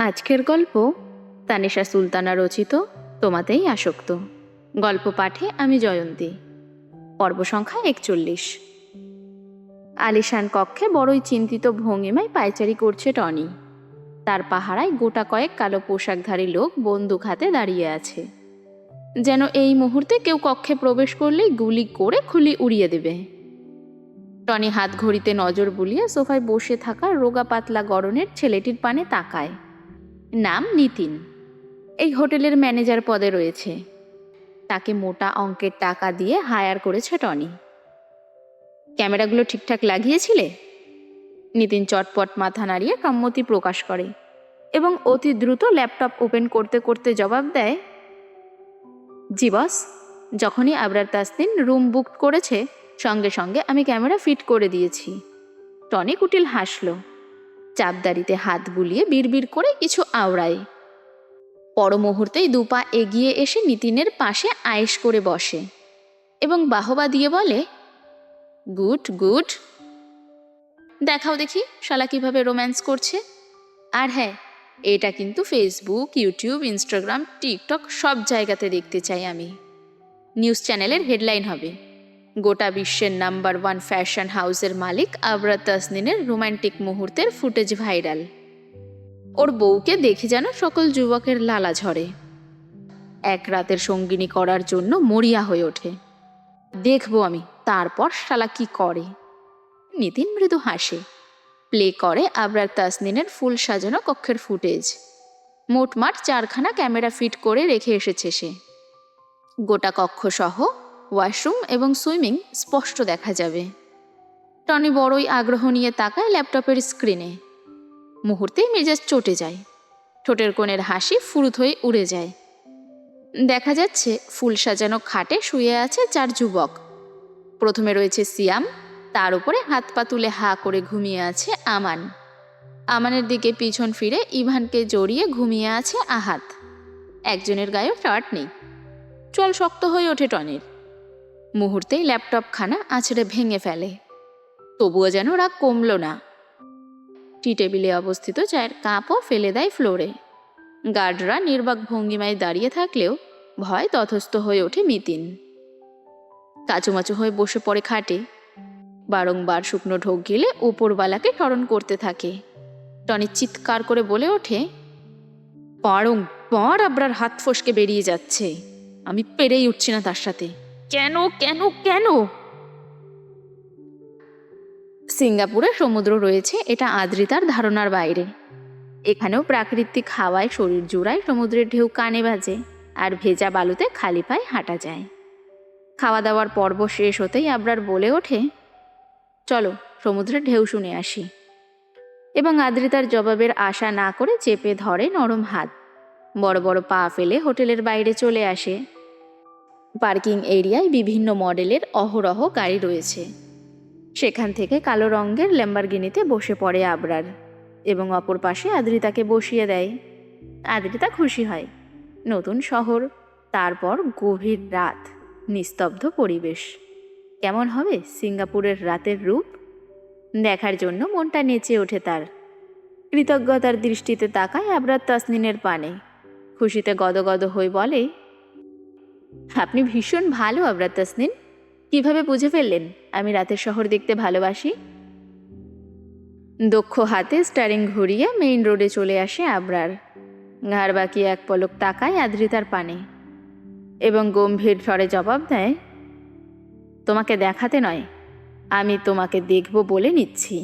আজকের গল্প তানিশা সুলতানা রচিত, তোমাতেই আসক্ত। গল্প পাঠে আমি জয়ন্তী। পর্ব সংখ্যা একচল্লিশ। আলিশান কক্ষে বড়ই চিন্তিত ভঙ্গিমায় পায়চারি করছে টনি। তার পাহারায় গোটা কয়েক কালো পোশাকধারী লোক বন্দুক হাতে দাঁড়িয়ে আছে। যেন এই মুহূর্তে কেউ কক্ষে প্রবেশ করলেই গুলি করে খুলি উড়িয়ে দেবে। টনি হাত ঘড়িতে নজর বুলিয়ে সোফায় বসে থাকা রোগা পাতলা গরনের ছেলেটির পানে তাকায়। নাম নিতিন। এই হোটেলের ম্যানেজার পদে রয়েছে। তাকে মোটা অঙ্কের টাকা দিয়ে হায়ার করেছে টনি। ক্যামেরাগুলো ঠিকঠাক লাগিয়েছিলে? নিতিন চটপট মাথা নাড়িয়ে সম্মতি প্রকাশ করে এবং অতি দ্রুত ল্যাপটপ ওপেন করতে করতে জবাব দেয়, জি, বস। যখনই আবরার তাসদিন রুম বুক করেছে, সঙ্গে সঙ্গে আমি ক্যামেরা ফিট করে দিয়েছি। টনি কুটিল হাসলো। চাপদারিতে হাত বুলিয়ে বিড়বিড় করে কিছু আওড়ায়। পর মুহূর্তেই দুপা এগিয়ে এসে নিতিনের পাশে আয়েশ করে বসে এবং বাহবা দিয়ে বলে, গুড গুড। দেখাও দেখি শালা কীভাবে রোম্যান্স করছে। আর হ্যাঁ এটা কিন্তু ফেসবুক, ইউটিউব, ইনস্টাগ্রাম, টিকটক সব জায়গাতে দেখতে চাই আমি। নিউজ চ্যানেলের হেডলাইন হবে। গোটা বিশ্বের নাম্বার ওয়ান ফ্যাশন হাউসের মালিক আবরা তাসনিনের রোমান্টিক মুহূর্তের ফুটেজ ভাইরাল। ওর বউকে দেখে যেন সকল যুবকের লালা ঝরে। এক রাতের সঙ্গিনী করার জন্য মরিয়া হয়ে ওঠে। দেখব আমি তারপর শালা কি করে। নিতিন মৃদু হাসে। প্লে করে আবরার তাসনিনের ফুল সাজানো কক্ষের ফুটেজ। মোটমাট চারখানা ক্যামেরা ফিট করে রেখে এসেছে সে। গোটা কক্ষ সহ ওয়াশরুম এবং সুইমিং স্পষ্ট দেখা যাবে। টনি বড়ই আগ্রহ নিয়ে তাকায় ল্যাপটপের স্ক্রিনে। মুহূর্তেই মেজাজ চটে যায়। ঠোঁটের কোণের হাসি ফুরুত হয়ে উড়ে যায়। দেখা যাচ্ছে ফুল সাজানো খাটে শুয়ে আছে চার যুবক। প্রথমে রয়েছে সিয়াম, তার উপরে হাত পা তুলে হা করে ঘুমিয়ে আছে আমান। আমানের দিকে পিছন ফিরে ইভানকে জড়িয়ে ঘুমিয়ে আছে আহাত। একজনের গায়েও শার্ট নেই। চল শক্ত হয়ে ওঠে টনির। মুহূর্তেই ল্যাপটপখানা আছড়ে ভেঙে ফেলে। তবুও যেন রাগ কমল না। টি টেবিলে অবস্থিত চায়ের কাপও ফেলে দেয় ফ্লোরে। গার্ডরা নির্বাক ভঙ্গিমায় দাঁড়িয়ে থাকলেও ভয় তথস্থ হয়ে ওঠে মিতিন। কাচুমাচু হয়ে বসে পড়ে খাটে। বারংবার শুকনো ঢোক গেলে ওপরওয়ালাকে স্মরণ করতে থাকে। টনি চিৎকার করে বলে ওঠে পারং পর আবরার হাত ফসকে বেরিয়ে যাচ্ছে। আমি পেরেই উঠছি না তার সাথে। কেন কেন কেন? সিঙ্গাপুরে সমুদ্র রয়েছে, এটা আদ্রিতার ধারণার বাইরে। এখানেও প্রাকৃতিক হাওয়ায় শরীর জোড়ায় সমুদ্রের ঢেউ কানে বাজে, আর ভেজা বালুতে খালি পায়ে হাঁটা যায়। খাওয়া দাওয়ার পর্ব শেষ হতেই আবরার বলে ওঠে, চলো, সমুদ্রের ঢেউ শুনে আসি। এবং আদ্রিতার জবাবের আশা না করে চেপে ধরে নরম হাত। বড় বড় পা ফেলে হোটেলের বাইরে চলে আসে। পার্কিং এরিয়ায় বিভিন্ন মডেলের অহরহ গাড়ি রয়েছে। সেখান থেকে কালো রঙের ল্যাম্বারগিনিতে বসে পড়ে আবরার এবং অপর পাশে আদ্রিতাকে বসিয়ে দেয়। আদ্রিতা খুশি হয়। নতুন শহর, তারপর গভীর রাত, নিস্তব্ধ পরিবেশ। কেমন হবে সিঙ্গাপুরের রাতের রূপ? দেখার জন্য মনটা নেচে ওঠে তার। কৃতজ্ঞতার দৃষ্টিতে তাকায় আবরার তাসনিনের পানে। খুশিতে গদগদ হয়ে বলে আপনি ভীষণ ভালো আবরার তাসনিন কীভাবে বুঝে ফেললেন আমি রাতের শহর দেখতে ভালোবাসি? দক্ষ হাতে স্টারিং ঘুরিয়ে মেইন রোডে চলে আসে আবরার। ঘাড় বাকি এক পলক তাকায় আদ্রিতার পানে এবং গম্ভীর স্বরে জবাব দেয়, তোমাকে দেখাতে নয়, আমি তোমাকে দেখব বলে নিচ্ছি।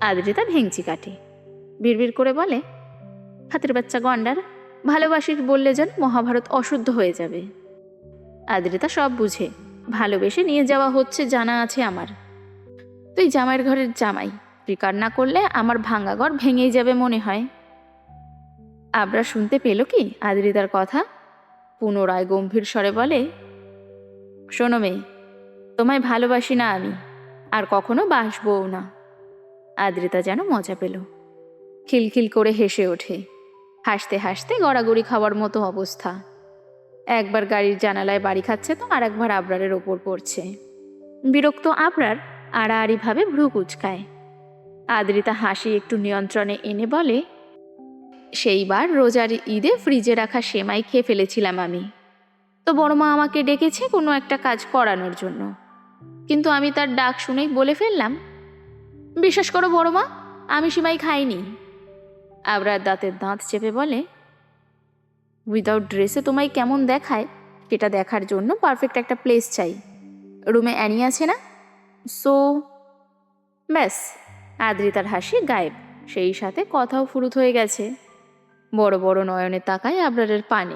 আদ্রিতা ভেঙচি কাটে। বিড়বিড় করে বলে, হাতের বাচ্চা গন্ডার ভালোবাসিস বললে যেন মহাভারত অশুদ্ধ হয়ে যাবে। আদ্রিতা সব বুঝে। ভালোবেসে নিয়ে যাওয়া হচ্ছে জানা আছে আমার। তুই জামাইয়ের ঘরের জামাই স্বীকার না করলে আমার ভাঙা ঘর ভেঙেই যাবে মনে হয়। আবরা শুনতে পেল কি আদ্রিতার কথা? পুনরায় গম্ভীর স্বরে বলে, শোনো মেয়ে, তোমায় ভালোবাসি না আমি, আর কখনো বাসবও না। আদ্রিতা যেন মজা পেল। খিলখিল করে হেসে ওঠে। হাসতে হাসতে গড়াগড়ি খাওয়ার মতো অবস্থা। একবার গাড়ির জানালায় বাড়ি খাচ্ছে তো আর একবার আবরারের ওপর পড়ছে। বিরক্ত আবরার আড়াআড়িভাবে ভ্রু কুচকায়। আদ্রিতা হাসি একটু নিয়ন্ত্রণে এনে বলে, সেইবার রোজার ঈদে ফ্রিজে রাখা সেমাই খেয়ে ফেলেছিলাম আমি। তো বড় মা আমাকে ডেকেছে কোনো একটা কাজ করানোর জন্য। কিন্তু আমি তার ডাক শুনেই বলে ফেললাম, বিশ্বাস করো বড় মা আমি সেমাই খাইনি। আবরার দাঁতের দাঁত চেপে বলে উইদাউট ড্রেসে তোমায় কেমন দেখায়? সেটা দেখার জন্য পারফেক্ট একটা প্লেস চাই। রুমে অ্যানি আছে না? সো ব্যাস। আদ্রিতার হাসি গায়েব। সেই সাথে কথাও ফুরুত হয়ে গেছে। বড় বড় নয়নে তাকায় আবরারের পানে।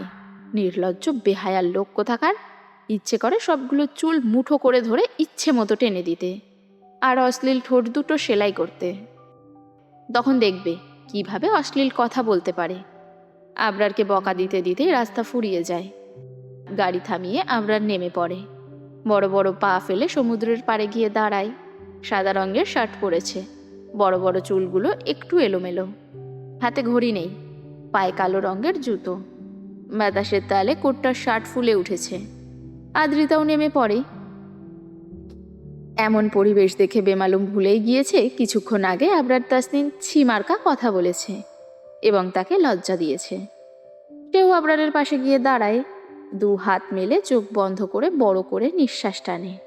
নির্লজ্জ, বেহায়ার লোক কোথাকার? ইচ্ছে করে সবগুলো চুল মুঠো করে ধরে ইচ্ছে মতো টেনে দিতে। আর অশ্লীল ঠোঁট দুটো সেলাই করতে। তখন দেখবে কীভাবে অশ্লীল কথা বলতে পারে। আবরারকে বকা দিতে দিতে রাস্তা ফুরিয়ে যায়। গাড়ি থামিয়ে আবরার নেমে পড়ে। বড় বড় পা ফেলে সমুদ্রের পাড়ে গিয়ে দাঁড়ায়। সাদা রঙের শার্ট পরেছে। বড় বড় চুলগুলো একটু এলোমেলো। হাতে ঘড়ি নেই। পায়ে কালো রঙের জুতো। বাতাসের তালে কোটটার শার্ট ফুলে উঠেছে। আদ্রিতাও নেমে পড়ে। এমন পরিবেশ দেখে বেমালুম ভুলেই গিয়েছে। কিছুক্ষণ আগে আবরার তাসনিন ছিমার্কা কথা বলেছে। এবং তাকে লজ্জা দিয়েছে। কেউ আবরারের পাশে গিয়ে দাঁড়ায়, দু হাত মেলে চোখ বন্ধ করে বড় করে নিঃশ্বাস টানে।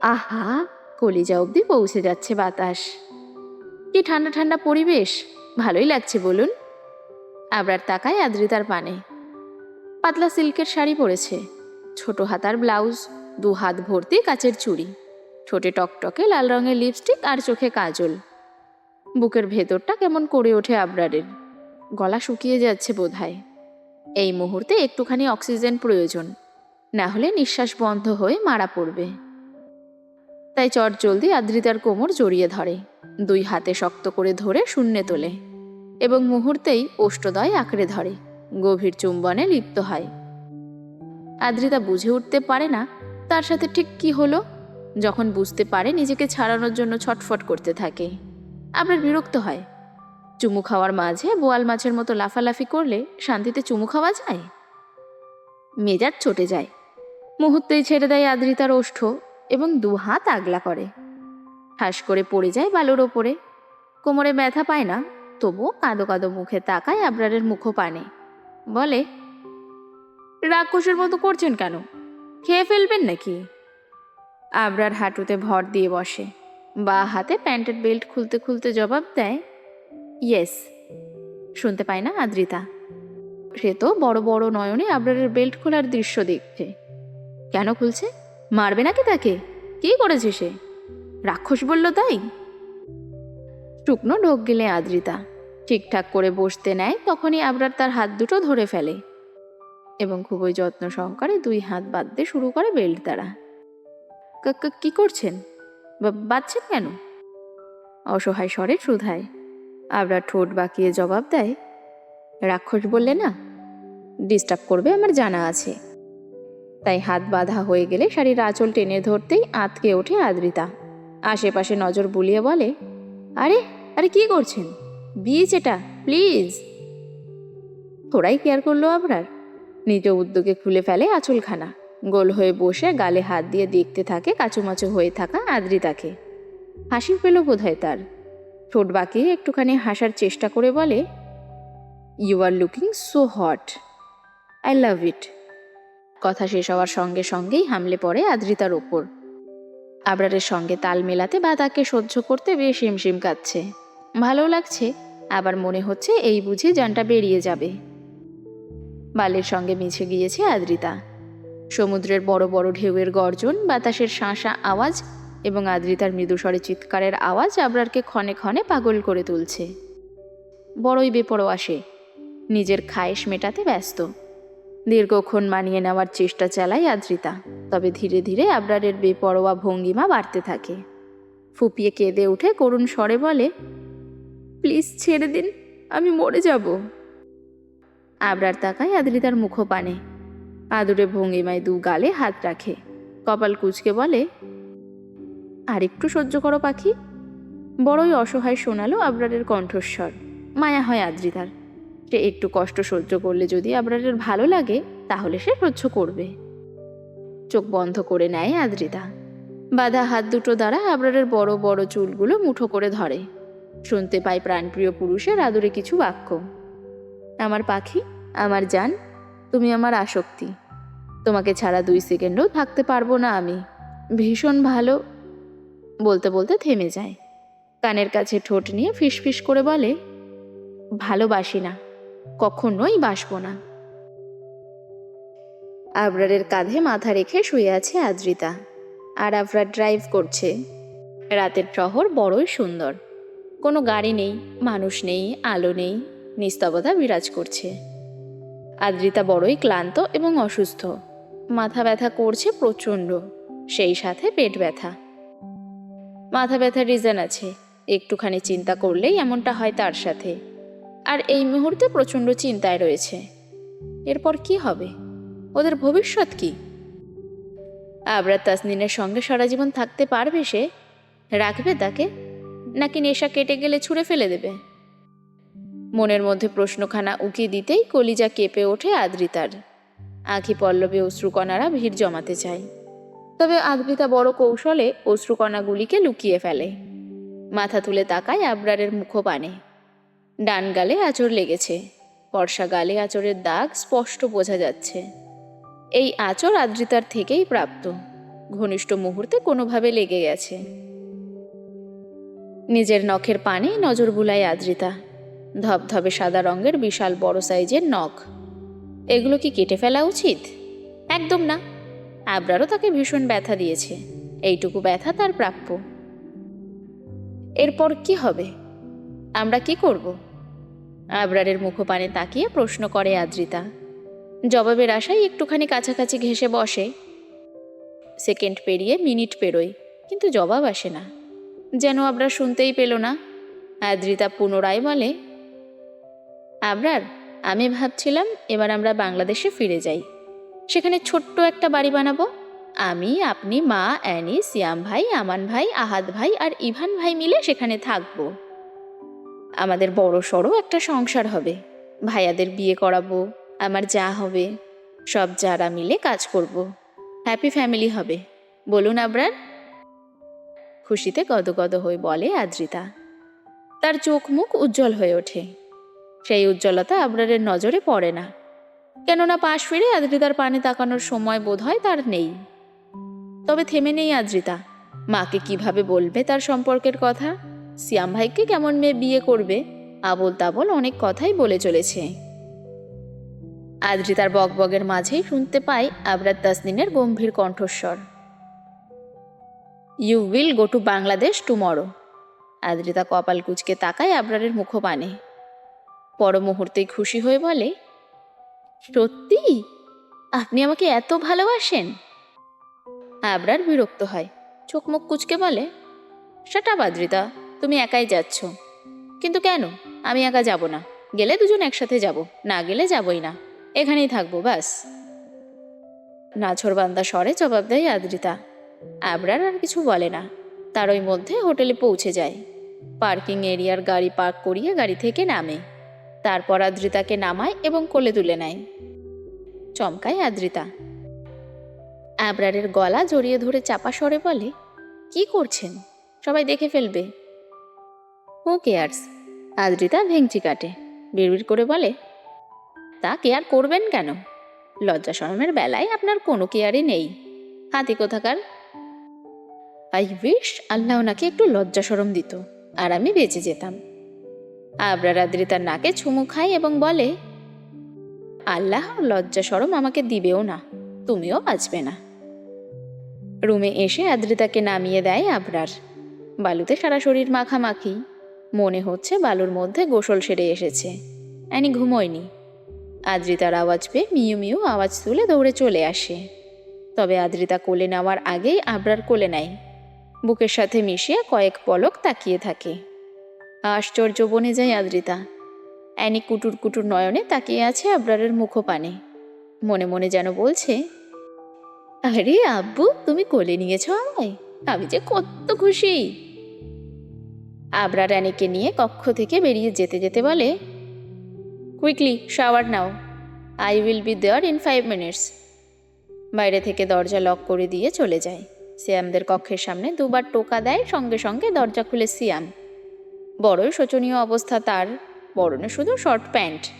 আহা, কলিজা অবধি পৌঁছে যাচ্ছে বাতাস। কি ঠান্ডা ঠান্ডা পরিবেশ, ভালোই লাগছে বলুন। আবরার তাকায় আদ্রিতার পানে। পাতলা সিল্কের শাড়ি পরেছে, ছোট হাতার ব্লাউজ, দু হাত ভর্তি কাচের চুড়ি, ঠোঁটে টকটকে লাল রঙের লিপস্টিক আর চোখে কাজল। বুকের ভেতরটা কেমন করে ওঠে আবরারের। গলা শুকিয়ে যাচ্ছে বোধহয়। এই মুহূর্তে একটুখানি অক্সিজেন প্রয়োজন। না হলে নিঃশ্বাস বন্ধ হয়ে মারা পড়বে। তাই চট জলদি আদ্রিতার কোমর জড়িয়ে ধরে। দুই হাতে শক্ত করে ধরে শূন্যে তোলে। এবং মুহূর্তেই ওষ্ঠদয় আঁকড়ে ধরে। গভীর চুম্বনে লিপ্ত হয়। আদ্রিতা বুঝে উঠতে পারে না তার সাথে ঠিক কি হলো। যখন বুঝতে পারে নিজেকে ছাড়ানোর জন্য ছটফট করতে থাকে। আবার বিরক্ত হয়। চুমু খাওয়ার মাঝে বোয়াল মাছের মতো লাফালাফি করলে শান্তিতে চুমু খাওয়া যায়? মেজাজ চটে যায়। মুহূর্তেই ছেড়ে দেয় আদ্রিতার ওষ্ঠ এবং দু হাত আগলা করে। ঠাস করে পড়ে যায় বালুর ওপরে। কোমরে ব্যথা পায় না, তবুও কাঁদো কাঁদো মুখে তাকায় আবরারের মুখো পানে বলে, রাক্ষসের মতো করছেন কেন? খেয়ে ফেলবেন নাকি? আবরার হাঁটুতে ভর দিয়ে বসে। বা হাতে প্যান্টের বেল্ট খুলতে খুলতে জবাব দেয়, ইয়েস। শুনতে পায় না আদ্রিতা। সে তো বড় বড় নয়নে আবরারের বেল্ট খোলার দৃশ্য দেখছে। কেন খুলছে? মারবে নাকি তাকে? কি করেছে সে? রাক্ষস বলল তাই? শুকনো ঢোক গেলে আদ্রিতা। ঠিকঠাক করে বসতে নেয় তখনই আবরার তার হাত দুটো ধরে ফেলে এবং খুবই যত্ন সহকারে দুই হাত বাঁধতে শুরু করে বেল্ট ক- কি করছেন? বা- বাঁধছেন কেন? অসহায় স্বরে শুধায় আবরার ঠোঁট বাঁকিয়ে জবাব দেয়, রাক্ষস বললে না ডিস্টার্ব করবে আমার জানা আছে। তাই হাত বাঁধা হয়ে গেলে শাড়ির আঁচল টেনে ধরতেই আঁতকে ওঠে আদ্রিতা। আশেপাশে নজর বুলিয়ে বলে, আরে আরে কি করছেন? বিচ এটা প্লিজ থোড়াই কেয়ার করল আবরার। নিজ উদ্যোগে খুলে ফেলে আঁচলখানা। গোল হয়ে বসে গালে হাত দিয়ে দেখতে থাকে, কাচুমাচু হয়ে থাকা আদ্রিতাকে। হাসি পেল বোধহয় তার। ঠোঁট বাঁকিয়ে একটুখানি হাসার চেষ্টা করে বলে you are looking so hot I love it কথা শেষ হওয়ার সঙ্গে সঙ্গেই হামলে পড়ে আদ্রিতার ওপর। আবরারের সঙ্গে তাল মেলাতে বা তাকে সহ্য করতে বেশ হিমশিম কাচ্ছে। ভালো লাগছে, আবার মনে হচ্ছে এই বুঝি জানটা বেরিয়ে যাবে। বালের সঙ্গে মিছে গিয়েছে আদ্রিতা। সমুদ্রের বড় বড় ঢেউয়ের গর্জন, বাতাসের শাঁসা আওয়াজ এবং আদ্রিতার মৃদুস্বরে চিৎকারের আওয়াজ আবরারকে ক্ষণে ক্ষণে পাগল করে তুলছে। বড়ই বেপরোয়া সে। নিজের খায়েশ মেটাতে ব্যস্ত। দীর্ঘক্ষণ মানিয়ে নেওয়ার চেষ্টা চালায় আদ্রিতা, তবে ধীরে ধীরে আবরারের বেপরোয়া ভঙ্গিমা বাড়তে থাকে। ফুপিয়ে কেঁদে উঠে করুণ স্বরে বলে, প্লিজ ছেড়ে দিন, আমি মরে যাব। আবরার তাকায় আদ্রিতার মুখপানে। আদুরে ভঙ্গিমায় দু গালে হাত রাখে। কপাল কুচকে বলে আর একটু সহ্য করো পাখি। বড়ই অসহায় শোনালো আবরারের কণ্ঠস্বর। মায়া হয় আদ্রিতার। সে একটু কষ্ট সহ্য করলে যদি আবরারের ভালো লাগে, তাহলে সে সহ্য করবে। চোখ বন্ধ করে নেয় আদ্রিতা। বাধা হাত দুটো দ্বারা আবরারের বড় বড় চুলগুলো মুঠো করে ধরে। শুনতে পায় প্রাণপ্রিয় পুরুষের আদরে কিছু বাক্য। আমার পাখি, আমার জান তুমি আমার আসক্তি। তোমাকে ছাড়া দুই সেকেন্ডও থাকতে পারব না আমি। ভীষণ ভালো। বলতে বলতে থেমে যায়। কানের কাছে ঠোঁট নিয়ে ফিসফিস করে বলে, ভালোবাসি না। কখনোই বাসবো না। আবরারের কাঁধে মাথা রেখে শুয়ে আছে আদ্রিতা। আর আবরার ড্রাইভ করছে। রাতের শহর বড়ই সুন্দর। কোনো গাড়ি নেই, মানুষ নেই, আলো নেই নিস্তবতা বিরাজ করছে। আদ্রিতা বড়ই ক্লান্ত এবং অসুস্থ। মাথা ব্যথা করছে প্রচণ্ড, সেই সাথে পেট ব্যথা। মাথা ব্যথার রিজন আছে, একটুখানি চিন্তা করলেই এমনটা হয় তার সাথে। আর এই মুহূর্তে প্রচণ্ড চিন্তায় রয়েছে। এরপর কি হবে? ওদের ভবিষ্যৎ কি? আবরার তাসনিনের সঙ্গে সারা জীবন থাকতে পারবে সে? রাখবে তাকে? নাকি নেশা কেটে গেলে ছুঁড়ে ফেলে দেবে? মনের মধ্যে প্রশ্নখানা উকি দিতেই কলিজা কেঁপে ওঠে আদ্রিতার। আঁখি পল্লবে অশ্রুকণারা ভিড় জমাতে চায়। তবে আদ্রিতা বড় কৌশলে অশ্রুকণাগুলিকে লুকিয়ে ফেলে। মাথা তুলে তাকায় আবরারের মুখপানে। ডান গালে আঁচড় লেগেছে। বর্ষা গালে আঁচড়ের দাগ স্পষ্ট বোঝা যাচ্ছে। এই আঁচড় আদ্রিতার থেকেই প্রাপ্ত। ঘনিষ্ঠ মুহূর্তে কোনোভাবে লেগে গেছে। নিজের নখের পানে নজর বুলায় আদ্রিতা। ধবধবে সাদা রঙের বিশাল বড় সাইজের নখ। এগুলো কি কেটে ফেলা উচিত? একদম না। আবরারও তাকে ভীষণ ব্যথা দিয়েছে। এইটুকু ব্যথা তার প্রাপ্য। এরপর কি হবে? আমরা কি করব? আবরারের মুখপানে তাকিয়ে প্রশ্ন করে আদ্রিতা। জবাবের আশায় একটুখানি কাছাকাছি ঘেসে বসে। সেকেন্ড পেরিয়ে মিনিট পেরোয়, কিন্তু জবাব আসে না। যেন আবরার শুনতেই পেল না। আদ্রিতা পুনরায় বলে আবরার, আমি ভাবছিলাম এবার আমরা বাংলাদেশে ফিরে যাই। সেখানে ছোট্ট একটা বাড়ি বানাবো। আমি, আপনি, মা, অ্যানি, সিয়াম ভাই, আমান ভাই, আহাদ ভাই আর ইভান ভাই মিলে সেখানে থাকব। আমাদের বড় সড়ো একটা সংসার হবে। ভাইয়াদের বিয়ে করাবো, আমার যা হবে, সব যারা মিলে কাজ করব। হ্যাপি ফ্যামিলি হবে। বলুন আবরার। খুশিতে গদগদ হয়ে বলে আদ্রিতা। তার চোখ মুখ উজ্জ্বল হয়ে ওঠে। সেই উজ্জ্বলতা আবরারের নজরে পড়ে না। কেননা পাশ ফিরে আদ্রিতার পানে তাকানোর সময় বোধ হয় তার নেই। তবে থেমে নেই আদ্রিতা। মাকে কীভাবে বলবে তার সম্পর্কের কথা? সিয়াম ভাইকে কেমন মেয়ে বিয়ে করবে? আবল তাবল অনেক কথাই বলে চলেছে। আদ্রিতার বকবগের মাঝেই শুনতে পাই আবরার তাসনিনের গম্ভীর কণ্ঠস্বর। You will go to Bangladesh tomorrow Adrita কপাল কুচকে তাকায় আবরারের মুখপানে। পর মুহূর্তেই খুশি হয়ে বলে, সত্যি? আপনি আমাকে এত ভালোবাসেন? আবরার বিরক্ত হয়। চোখ মুখ কুচকে বলে সেটা আদ্রিতা তুমি একাই যাচ্ছ। কিন্তু কেন? আমি একা যাব না। গেলে দুজন একসাথে যাব, না গেলে যাবই না। এখানেই থাকব, ব্যাস। নাছরবান্দা স্বরে জবাব দেয় আদ্রিতা। আবরার আর কিছু বলে না। তার ওই মধ্যে হোটেলে পৌঁছে যায়। পার্কিং এরিয়ার গাড়ি পার্ক করিয়ে গাড়ি থেকে নামে। তারপর আদ্রিতাকে নামায় এবং কোলে তুলে নেয়। চমকায় আদ্রিতা। আবরারের গলা জড়িয়ে ধরে চাপা স্বরে বলে, কি করছেন? সবাই দেখে ফেলবে। হু কেয়ার্স আদ্রিতা ভেংচি কাটে, বিড়বিড় করে বলে, তা কেয়ার করবেন কেন? লজ্জা শরমের বেলায় আপনার কোনো কেয়ারই নেই। হাতি কোথাকার? আই উইশ আল্লাহ ওনাকে একটু লজ্জা সরম দিত, আর আমি বেঁচে যেতাম। আবরার আদ্রিতার নাকে ছুমু খায় এবং বলে, আল্লাহ লজ্জা সরম আমাকে দিবেও না, তুমিও বাঁচবে না। রুমে এসে আদ্রিতাকে নামিয়ে দেয় আবরার। বালুতে সারা শরীর মাখামাখি। মনে হচ্ছে বালুর মধ্যে গোসল সেরে এসেছে। অ্যানি ঘুমোয়নি। আদ্রিতার আওয়াজ পেয়ে মিউ মিউ আওয়াজ তুলে দৌড়ে চলে আসে। তবে আদ্রিতা কোলে নেওয়ার আগেই আবরার কোলে নেয়। বুকের সাথে মিশিয়ে কয়েক পলক তাকিয়ে থাকে। আশ্চর্য বনে যায় আদ্রিতা। অ্যানি কুটুর কুটুর নয়নে তাকিয়ে আছে আবরারের মুখপানে। মনে মনে যেন বলছে, আরে আব্বু, তুমি কোলে নিয়েছ আমায়? আমি যে কত খুশি! আবরার অ্যানিকে নিয়ে কক্ষ থেকে বেরিয়ে যেতে যেতে বলে quickly shower now I will be there in five minutes বাইরে থেকে দরজা লক করে দিয়ে চলে যায়। সিয়ামদের কক্ষের সামনে দুবার টোকা দেয়, সঙ্গে সঙ্গে দরজা খুলে সিয়াম। বড়ই শোচনীয় অবস্থা তার। পরনে শুধু শর্ট প্যান্ট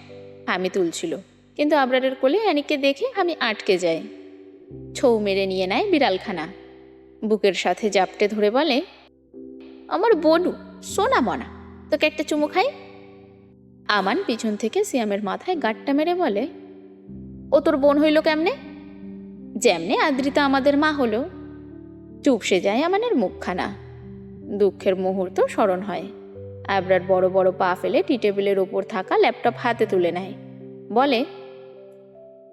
আমি তুলছিল। কিন্তু আবরারের কোলে অ্যানিকে দেখে আমি আটকে যাই। ছৌ মেরে নিয়ে নেয় বিড়ালখানা। বুকের সাথে জাপটে ধরে বলে, আমার বনু, সোনা মনা, তোকে একটা চুমু খাই? আমান পিছন থেকে সিয়ামের মাথায় গাট্টা মেরে বলে, ও তোর বোন হইল কেমনে? যেমনে আদ্রিতা আমাদের মা হলো। চুপসে যায় আমানের মুখখানা। দুঃখের মুহূর্ত স্মরণ হয়। আবরার বড় বড় পা ফেলে টি টেবিলের ওপর থাকা ল্যাপটপ হাতে তুলে নেয়। বলে,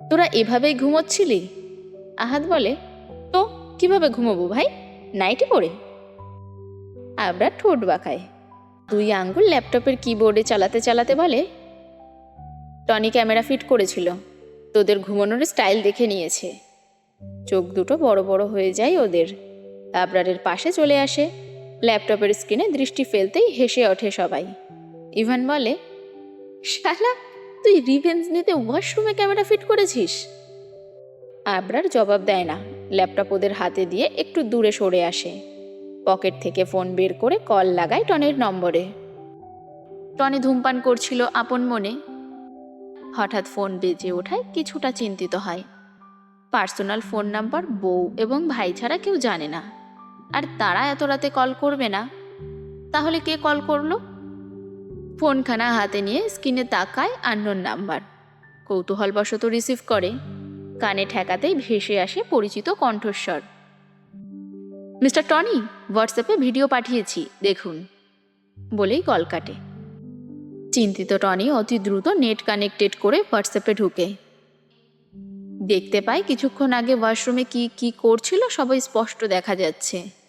তোরা এভাবেই ঘুমোচ্ছিলি? আহাদ বলে, তো, কীভাবে ঘুমোবো ভাই? নাইটি পড়ে আবরার ঠোঁট বাঁকায়। দুই আঙ্গুল ল্যাপটপের কিবোর্ডে চালাতে চালাতে বলে, টনি ক্যামেরা ফিট করেছিল। তোদের ঘুমানোর স্টাইল দেখে নিয়েছে। চোখ দুটো বড় বড় হয়ে যায় ওদের। আবরারের পাশে চলে আসে। ল্যাপটপের স্ক্রিনে দৃষ্টি ফেলতেই হেসে ওঠে সবাই। ইভান বলে, শালা, তুই রিভেন্স নিতে ওয়াশরুমে ক্যামেরা ফিট করেছিস? আবরার জবাব দেয় না। ল্যাপটপ ওদের হাতে দিয়ে একটু দূরে সরে আসে। পকেট থেকে ফোন বের করে কল লাগায় টনের নম্বরে। টনি ধূমপান করছিল আপন মনে। হঠাৎ ফোন বেজে ওঠায় কিছুটা চিন্তিত হয়। পার্সোনাল ফোন নাম্বার, বউ এবং ভাই ছাড়া কেউ জানে না। আর তারা এত রাতে কল করবে না? তাহলে কে কল করল? ফোনখানা হাতে নিয়ে স্ক্রিনে তাকায় আননোন নাম্বার। কৌতূহলবশত রিসিভ করে। কানে ঠেকাতেই ভেসে আসে পরিচিত কণ্ঠস্বর। মিস্টার টনি, হোয়াটসঅ্যাপে ভিডিও পাঠিয়েছি, দেখুন। বলেই কল কাটে। চিন্তিত টনি অতি দ্রুত নেট কানেক্টেড করে হোয়াটসঅ্যাপে ঢুকে। দেখতে পাই কিছুক্ষণ আগে ওয়াশরুমে কি কি করছিল, সবাই স্পষ্ট দেখা যাচ্ছে।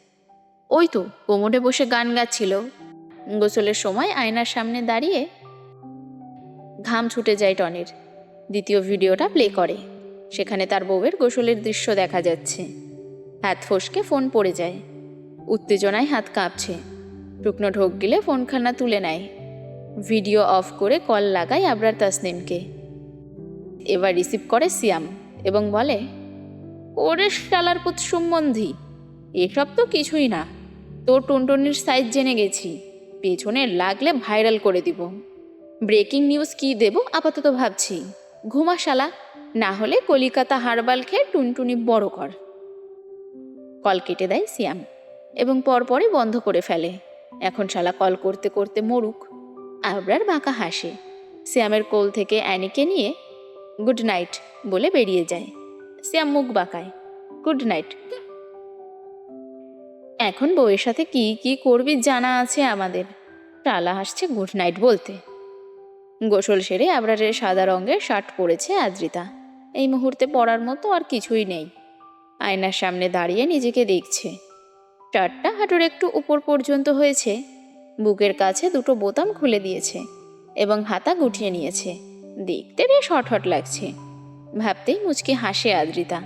ওই তো কোমরে বসে গান গাচ্ছিল। গোসলের সময় আয়নার সামনে দাঁড়িয়ে ঘাম ছুটে যায় টনের। দ্বিতীয় ভিডিওটা প্লে করে। সেখানে তার বউয়ের গোসলের দৃশ্য দেখা যাচ্ছে। হাত ফসকে ফোন পড়ে যায়। উত্তেজনায় হাত কাঁপছে। শুকনো ঢোক গিলে ফোনখানা তুলে নেয়। ভিডিও অফ করে কল লাগায় আবরার তাসনিমকে। এবার রিসিভ করে সিয়াম এবং বলে, ওরে শালার পুত সম্বন্ধী এসব তো কিছুই না। তোর টুনটুনির সাইজ জেনে গেছি। পেছনে লাগলে ভাইরাল করে দিব। ব্রেকিং নিউজ কি দেব আপাতত ভাবছি। ঘুমা শালা না হলে কলিকাতা হারবাল খেয়ে টুনটুনি বড় কর। কল কেটে দেয় সিয়াম এবং পরপরই বন্ধ করে ফেলে। এখন শালা কল করতে করতে মরুক। আবরার বাঁকা হাসে। সিয়ামের কোল থেকে অ্যানিকে নিয়ে গুড নাইট বলে বেরিয়ে যায়। সিয়াম মুখ বাঁকায়। গুড নাইট এখন বউয়ের সাথে কি কি করবি জানা আছে আমাদের। টালা হাসছে গুড নাইট বলতে। গোসল সেরে আবরারের সাদা রঙের শার্ট পরেছে আদ্রিতা। এই মুহূর্তে পরার মতো আর কিছুই নেই। আয়নার সামনে দাঁড়িয়ে নিজেকে দেখছে। শার্টটা হাঁটুর একটু উপর পর্যন্ত হয়েছে। বুকের কাছে দুটো বোতাম খুলে দিয়েছে এবং হাতা গুটিয়ে নিয়েছে। দেখতে বেশ হট হট লাগছে। ভাবতেই মুচকি হাসে আদ্রিতা।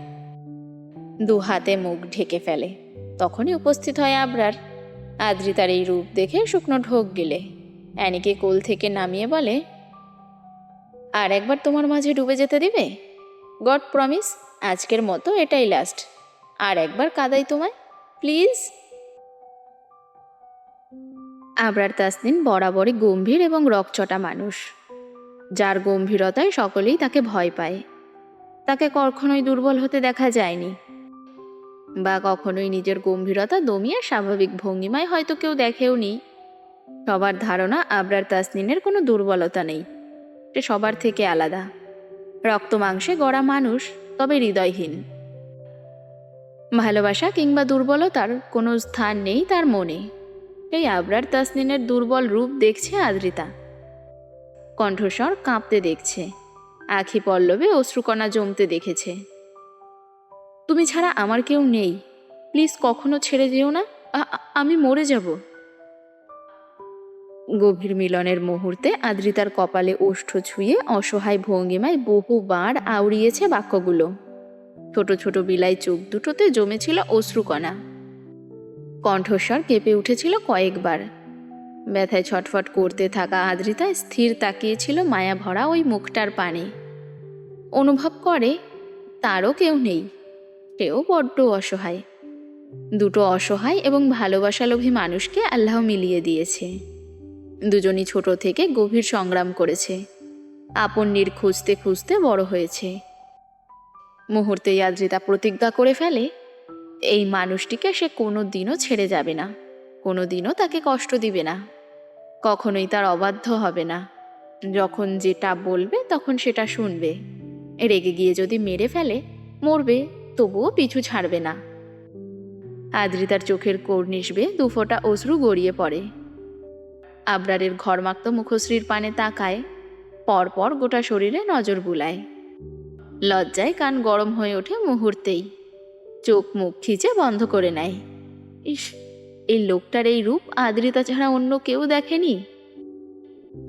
দু হাতে মুখ ঢেকে ফেলে। তখনই উপস্থিত হয় আবরার। আদ্রিতার এই রূপ দেখে শুকনো ঢোক গেলে। অ্যানিকে কোল থেকে নামিয়ে বলে, আর একবার তোমার মাঝে ডুবে যেতে দিবে? গড প্রমিস, আজকের মতো এটাই লাস্ট আর একবার কাদাই তোমায়, প্লিজ? আবরার তাসনিন বরাবরই গম্ভীর এবং রকচটা মানুষ। যার গম্ভীরতায় সকলেই তাকে ভয় পায়। তাকে কখনোই দুর্বল হতে দেখা যায়নি। বা কখনোই নিজের গম্ভীরতা দমিয়ে স্বাভাবিক ভঙ্গিমায় হয়তো কেউ দেখেও নি। সবার ধারণা আবরার তাসনিনের কোনো দুর্বলতা নেই। সে সবার থেকে আলাদা। রক্ত মাংসে গড়া মানুষ, তবে হৃদয়হীন। ভালোবাসা কিংবা দুর্বলতার কোনো স্থান নেই তার মনে। এই আবরার তাসনিনের দুর্বল রূপ দেখছে আদ্রিতা। কণ্ঠস্বর কাঁপতে দেখছে। আখি পল্লবে অশ্রুকণা জমতে দেখেছে। তুমি ছাড়া আমার কেউ নেই। প্লিজ কখনো ছেড়ে যেও না। আমি মরে যাব। গভীর মিলনের মুহূর্তে আদ্রিতার কপালে ওষ্ঠ ছুঁয়ে অসহায় ভঙ্গিমায় বহুবার আউড়িয়েছে বাক্যগুলো। ছোট ছোট বিলাই চোখ দুটোতে জমেছিল অশ্রুকণা। কণ্ঠস্বর কেঁপে উঠেছিল কয়েকবার। ব্যথায় ছটফট করতে থাকা আদ্রিতা স্থির তাকিয়েছিল মায়া ভরা ওই মুখটার পানে। অনুভব করে, তারও কেউ নেই। সেও বড্ড অসহায়। দুটো অসহায় এবং ভালোবাসালোভী মানুষকে আল্লাহ মিলিয়ে দিয়েছে। দুজনই ছোট থেকে গভীর সংগ্রাম করেছে। আপন নীর খুঁজতে খুঁজতে বড় হয়েছে। মুহূর্তেই আদ্রিতা প্রতিজ্ঞা করে ফেলে, এই মানুষটিকে সে কোনো দিনও ছেড়ে যাবে না। কোনো দিনও তাকে কষ্ট দিবে না। কখনোই তার অবাধ্য হবে না। যখন যেটা বলবে তখন সেটা শুনবে। রেগে গিয়ে যদি মেরে ফেলে, মরবে। তবুও পিছু ছাড়বে না। আদ্রিতার চোখের কর্নিশ বেয়ে দুফোঁটা অশ্রু গড়িয়ে পড়ে। আবরারের ঘরমাক্ত মুখশ্রীর পানে তাকায়, পরপর গোটা শরীরে নজর বুলায়। লজ্জায় কান গরম হয়ে ওঠে মুহূর্তেই। চোখ মুখ খিচে বন্ধ করে নেয়। ইস, এই লোকটার এই রূপ আদ্রিতা ছাড়া অন্য কেউ দেখেনি?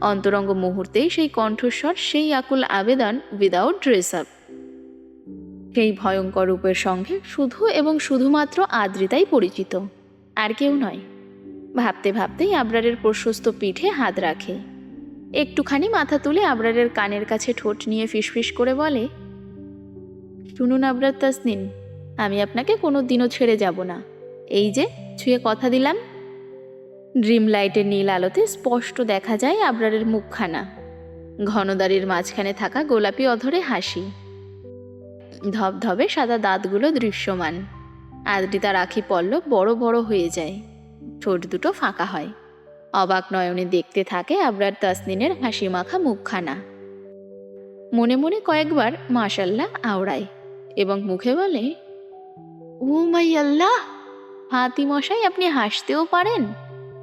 অন্তরঙ্গ মুহূর্তেই সেই কণ্ঠস্বর, সেই আকুল আবেদন উইদাউট ড্রেস আপ সেই ভয়ঙ্কর রূপের সঙ্গে শুধু এবং শুধুমাত্র আদ্রিতাই পরিচিত। আর কেউ নয়। ভাবতে ভাবতেই আবরারের প্রশস্ত পিঠে হাত রাখে। একটুখানি মাথা তুলে আবরারের কানের কাছে ঠোঁট নিয়ে ফিসফিস করে বলে, শুনুন আবরার তাসনিন আমি আপনাকে কোনো দিনও ছেড়ে যাব না। এই যে, ছুঁয়ে কথা দিলাম। ড্রিম লাইটের নীল আলোতে স্পষ্ট দেখা যায় আবরারের মুখখানা। ঘনদারির মাঝখানে থাকা গোলাপি অধরে হাসি। ধবধবে সাদা দাঁতগুলো দৃশ্যমান। আদ্রিতা রাখি পল্লব বড় বড় হয়ে যায়। ঠোঁট দুটো ফাঁকা হয়। অবাক নয়নে দেখতে থাকে আবরার তাসনিনের হাসি মাখা মুখখানা। মনে মনে কয়েকবার মাশাল্লাহ আওড়ায় এবং মুখে বলে, ও মাই আল্লাহ! হাতি মশাই আপনি হাসতেও পারেন?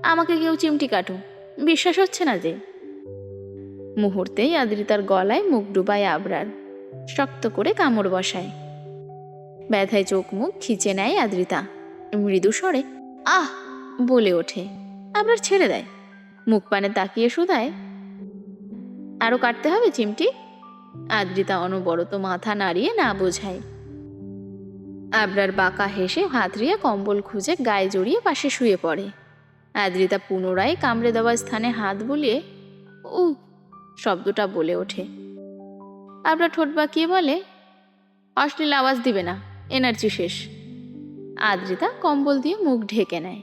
আমাকে কেউ চিমটি কাটুন বিশ্বাস হচ্ছে না যে? মুহূর্তেই আদ্রিতার গলায় মুখ ডুবায় আবরার। শক্ত করে কামড় বসায়। ব্যথায় চোখ মুখ খিচে নেয় আদ্রিতা। মৃদু স্বরে, আহ! বলে ওঠে। আবার ছেড়ে দেয়। মুখ পানে তাকিয়ে শুধায় আরও কাটতে হবে চিমটি? আদ্রিতা অনবরত মাথা নাড়িয়ে না বোঝায়। আবরার বাঁকা হেসে হাতড়িয়ে কম্বল খুঁজে গায়ে জড়িয়ে পাশে শুয়ে পড়ে। আদ্রিতা পুনরায় কামড়ে দেওয়া স্থানে হাত বুলিয়ে উ শব্দটা বলে ওঠে। আবরা ঠোঁট বাঁকিয়ে বলে, অশ্লীল আওয়াজ দিবে না, এনার্জি শেষ। আদ্রিতা কম্বল দিয়ে মুখ ঢেকে নেয়।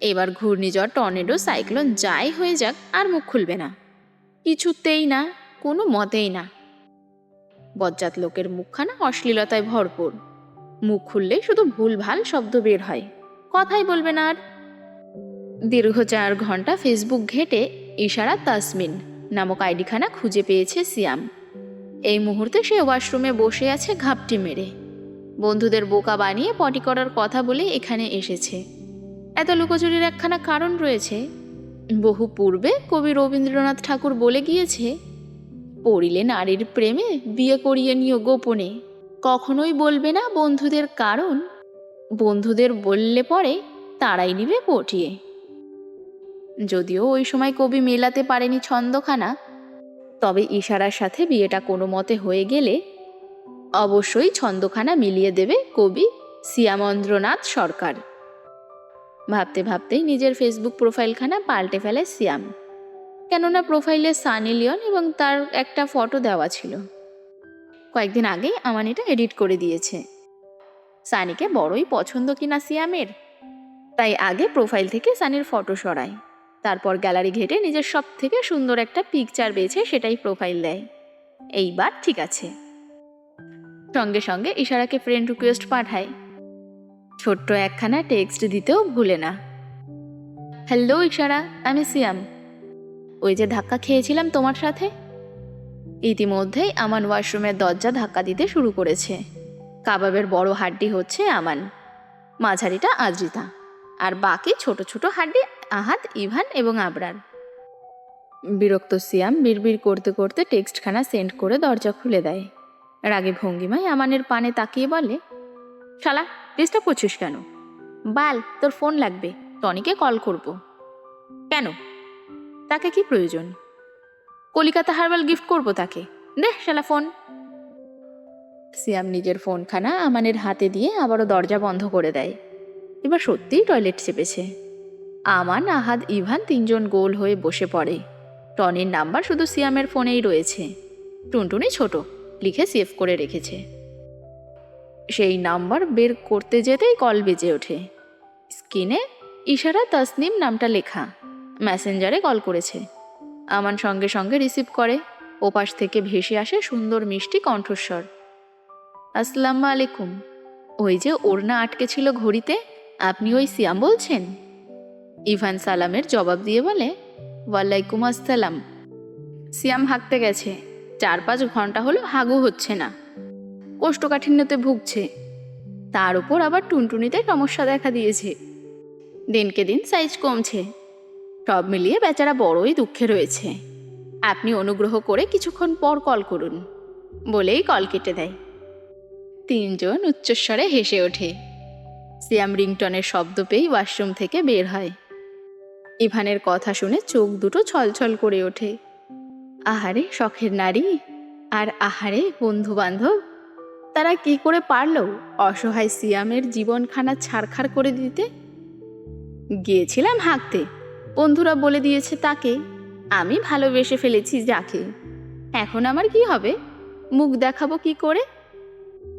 এবার ঘূর্ণিঝড় টর্নেডো, সাইক্লোন যাই হয়ে যাক, আর মুখ খুলবে না। কিছুতেই না, কোনো মতেই না। বজ্জাত লোকের মুখখানা অশ্লীলতায় ভরপুর। মুখ খুললেই শুধু ভুলভাল শব্দ বের হয়। কথাই বলবে না আর। দীর্ঘ চার ঘণ্টা ফেসবুক ঘেটে ইশারা তাসমিন নামক আইডিখানা খুঁজে পেয়েছে সিয়াম। এই মুহূর্তে সে ওয়াশরুমে বসে আছে ঘাপটি মেরে। বন্ধুদের বোকা বানিয়ে পটি করার কথা বলে এখানে এসেছে। এত লুকোচুরির একখানা কারণ রয়েছে। বহু পূর্বে কবি রবীন্দ্রনাথ ঠাকুর বলে গিয়েছে, পড়িলে নারীর প্রেমে বিয়ে করিয়ে নিও গোপনে। কখনোই বলবে না বন্ধুদের কারণ। বন্ধুদের বললে পরে তারাই নিবে পটিয়ে। যদিও ওই সময় কবি মেলাতে পারেনি ছন্দখানা তবে ইশারার সাথে বিয়েটা কোনো মতে হয়ে গেলে অবশ্যই ছন্দখানা মিলিয়ে দেবে কবি সিয়ামন্দ্রনাথ সরকার। ভাবতে ভাবতেই নিজের ফেসবুক প্রোফাইলখানা পাল্টে ফেলে সিয়াম কেননা প্রোফাইলে সানি লিওন এবং তার একটা ফটো দেওয়া ছিল। কয়েকদিন আগেই আমার এটা এডিট করে দিয়েছে। সানিকে বড়ই পছন্দ কিনা সিয়ামের তাই আগে প্রোফাইল থেকে সানির ফটো সরায়। তারপর গ্যালারি ঘেটে নিজের সব থেকে সুন্দর একটা পিকচার বেছে সেটাই প্রোফাইল দেয়। এইবার ঠিক আছে। সঙ্গে সঙ্গে ইশারাকে ফ্রেন্ড রিকোয়েস্ট পাঠায়। ছোট্ট একখানা টেক্সট দিতেও ভুলে না। হ্যালো ইশারা, আমি সিয়াম। ওই যে ধাক্কা খেয়েছিলাম তোমার সাথে? ইতিমধ্যেই আমান ওয়াশরুমের দরজা ধাক্কা দিতে শুরু করেছে। কাবাবের বড় হাড্ডি হচ্ছে আমান। মাঝারিটা আদ্রিতা। আর বাকি ছোট ছোট হাড্ডি আহাত, ইভান এবং আবরার। বিরক্ত সিয়াম বিড়বিড় করতে করতে টেক্সটখানা সেন্ড করে দরজা খুলে দেয়। রাগে ভঙ্গিমায় আমানের পানে তাকিয়ে বলে, শালা, ডিস্টার্ব করছিস কেন? বাল, তোর ফোন লাগবে, টনিকে কল করব। কেন? তাকে কি প্রয়োজন? কলিকাতা হার্বাল গিফট করব তাকে। দে, শালা, ফোন। সিয়াম নিজের ফোনখানা আমানের হাতে দিয়ে আবারও দরজা বন্ধ করে দেয়। এবার সত্যিই টয়লেট চেপেছে। আমান, আহাদ, ইভান তিনজন গোল হয়ে বসে পড়ে। টনির নাম্বার শুধু সিয়ামের ফোনেই রয়েছে। টুনটুনি ছোট, লিখে সেভ করে রেখেছে। সেই নাম্বার বের করতে যেতেই কল বেজে ওঠে। স্ক্রিনে ইশারা তাসনিম নামটা লেখা ম্যাসেঞ্জারে কল করেছে। আমান সঙ্গে সঙ্গে রিসিভ করে, ওপাশ থেকে ভেসে আসে সুন্দর মিষ্টি কণ্ঠস্বর। আসসালামু আলাইকুম। ওই যে ওড়না আটকে ছিল ঘড়িতে, আপনি ওই সিয়াম বলছেন? ইভান সালামের জবাব দিয়ে বলে, ওয়ালাইকুম আসসালাম। সিয়াম হাঁকতে গেছে। চার পাঁচ ঘণ্টা হলো হাগু হচ্ছে না। কোষ্ঠকাঠিন্যতে ভুগছে। তার উপর আবার টুনটুনিতে সমস্যা দেখা দিয়েছে। দিনকে দিন সাইজ কমছে। সব মিলিয়ে বেচারা বড়ই দুঃখে রয়েছে। আপনি অনুগ্রহ করে কিছুক্ষণ পর কল করুন, বলেই কল কেটে দেয়। তিনজন উচ্চস্বরে হেসে ওঠে। সিয়াম রিংটনের শব্দ পেয়েই ওয়াশরুম থেকে বের হয়। ইভানের কথা শুনে চোখ দুটো ছলছল করে ওঠে। আহারে, শখের নারী? আর আহারে বন্ধু বান্ধব তারা কি করে পারল অসহায় সিয়ামের জীবনখানা ছাড়খাড় করে দিতে? গিয়েছিলাম হাঁকতে। বন্ধুরা বলে দিয়েছে তাকে, আমি ভালোবেসে ফেলেছি যাকে। এখন আমার কি হবে? মুখ দেখাবো কি করে?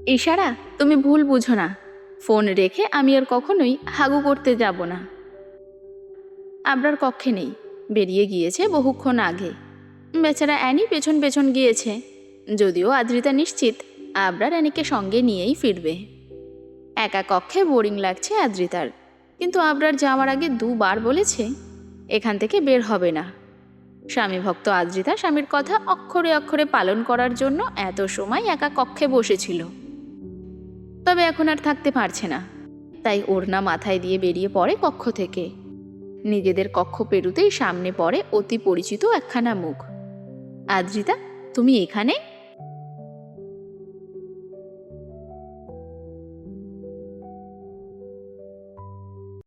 ইশারা, তুমি ভুল বুঝো না। ফোন রেখে আমি আর কখনোই হাগু করতে যাব না। আবরার কক্ষে নেই। বেরিয়ে গিয়েছে বহুক্ষণ আগে। বেচারা অ্যানি পেছন পেছন গিয়েছে। যদিও আদ্রিতা নিশ্চিত আবরার অ্যানিকে সঙ্গে নিয়েই ফিরবে। একা কক্ষে বোরিং লাগছে আদ্রিতার। কিন্তু আবরার যাওয়ার আগে দুবার বলেছে, এখান থেকে বের হবে না। স্বামী ভক্ত আদ্রিতা স্বামীর কথা অক্ষরে অক্ষরে পালন করার জন্য এত সময় একা কক্ষে বসেছিল। তবে এখন আর থাকতে পারছে না। তাই ওড়না মাথায় দিয়ে বেরিয়ে পড়ে কক্ষ থেকে। নিজেদের কক্ষ পেরুতেই সামনে পড়ে অতি পরিচিত একখানা মুখ। আদ্রিতা তুমি এখানে?